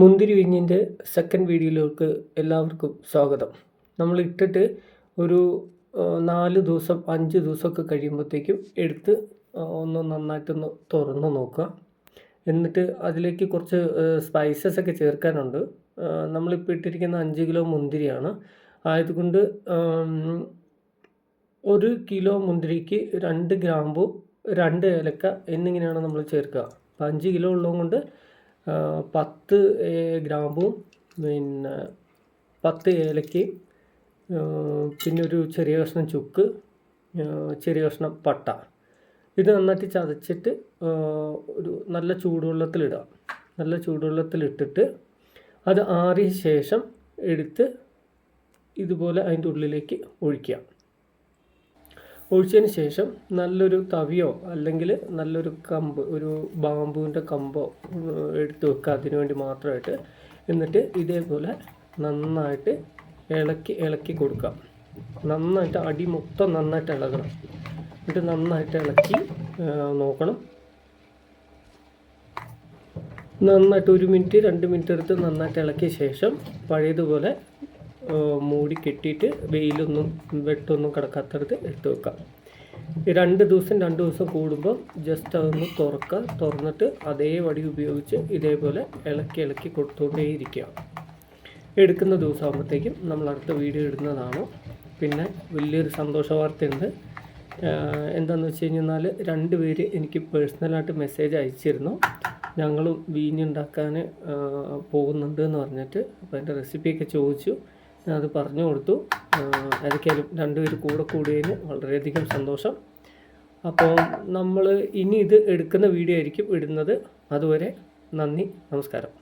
മുന്തിരി വിഞ്ഞിന്റെ സെക്കൻഡ് വീഡിയോയിലേക്ക് എല്ലാവർക്കും സ്വാഗതം. നമ്മൾ ഇട്ടിട്ട് ഒരു നാല് ദിവസം അഞ്ച് ദിവസമൊക്കെ കഴിയുമ്പോഴത്തേക്കും എടുത്ത് ഒന്ന് നന്നായിട്ടൊന്ന് തുറന്ന് നോക്കുക. എന്നിട്ട് അതിലേക്ക് കുറച്ച് സ്പൈസസ് ഒക്കെ ചേർക്കാനുണ്ട്. നമ്മളിപ്പോൾ ഇട്ടിരിക്കുന്ന അഞ്ച് കിലോ മുന്തിരിയാണ്. ആയതുകൊണ്ട് ഒരു കിലോ മുന്തിരിക്ക് രണ്ട് ഗ്രാമ്പു രണ്ട് ഏലക്ക എന്നിങ്ങനെയാണ് നമ്മൾ ചേർക്കുക. അപ്പം അഞ്ച് കിലോ ഉള്ളതുകൊണ്ട് പത്ത് ഗ്രാമ്പും പിന്നെ പത്ത് ഏലക്കയും പിന്നെ ഒരു ചെറിയ കഷ്ണം ചുക്ക് ചെറിയ കഷ്ണം പട്ട. ഇത് നന്നായിട്ട് ചതച്ചിട്ട് ഒരു നല്ല ചൂടുവെള്ളത്തിലിടുക. നല്ല ചൂടുവെള്ളത്തിലിട്ടിട്ട് അത് ആറിയ ശേഷം എടുത്ത് ഇതുപോലെ അതിന്റെ ഉള്ളിലേക്ക് ഒഴിക്കുക. ഒഴിച്ചതിന് ശേഷം നല്ലൊരു തവിയോ അല്ലെങ്കിൽ നല്ലൊരു കമ്പ് ഒരു ബാമ്പുവിന്റെ കമ്പോ എടുത്ത് വെക്കുക. അതിനു വേണ്ടി മാത്രമായിട്ട് എന്നിട്ട് ഇതേപോലെ നന്നായിട്ട് ഇളക്കി ഇളക്കി കൊടുക്കാം നന്നായിട്ട് അടി മൊത്തം നന്നായിട്ട് ഇളകണം. എന്നിട്ട് നന്നായിട്ട് ഇളക്കി നോക്കണം. നന്നായിട്ട് ഒരു മിനിറ്റ് രണ്ട് മിനിറ്റ് എടുത്ത് നന്നായിട്ട് ഇളക്കിയ ശേഷം പഴയതുപോലെ മൂടി കെട്ടിയിട്ട് വെയിലൊന്നും വെട്ടൊന്നും കിടക്കാത്തടത്ത് എടുത്ത് വെക്കാം. രണ്ട് ദിവസം രണ്ട് ദിവസം കൂടുമ്പോൾ ജസ്റ്റ് അതൊന്ന് തുറക്കുക. തുറന്നിട്ട് അതേ വടി ഉപയോഗിച്ച് ഇതേപോലെ ഇളക്കി ഇളക്കി കൊടുത്തുകൊണ്ടേയിരിക്കുക എടുക്കുന്ന ദിവസമാകുമ്പോഴത്തേക്കും നമ്മൾ അടുത്ത വീഡിയോ ഇടുന്നതാണ്. പിന്നെ വലിയൊരു സന്തോഷ വാർത്തയുണ്ട് എന്താണെന്ന് വെച്ച് കഴിഞ്ഞാൽ രണ്ട് പേര് എനിക്ക് പേഴ്സണലായിട്ട് മെസ്സേജ് അയച്ചിരുന്നു. ഞങ്ങളും വീഞ്ഞുണ്ടാക്കാൻ പോകുന്നുണ്ട് എന്ന് പറഞ്ഞിട്ട് അപ്പോൾ അതിന്റെ റെസിപ്പിയൊക്കെ ചോദിച്ചു. ഞാൻ അത് പറഞ്ഞു കൊടുത്തു. ഏതൊക്കെയാലും രണ്ടുപേര് കൂടെ കൂടിയതിന് വളരെയധികം സന്തോഷം. അപ്പോൾ നമ്മൾ ഇനി ഇത് എടുക്കുന്ന വീഡിയോ ആയിരിക്കും ഇടുന്നത്. അതുവരെ നന്ദി നമസ്കാരം.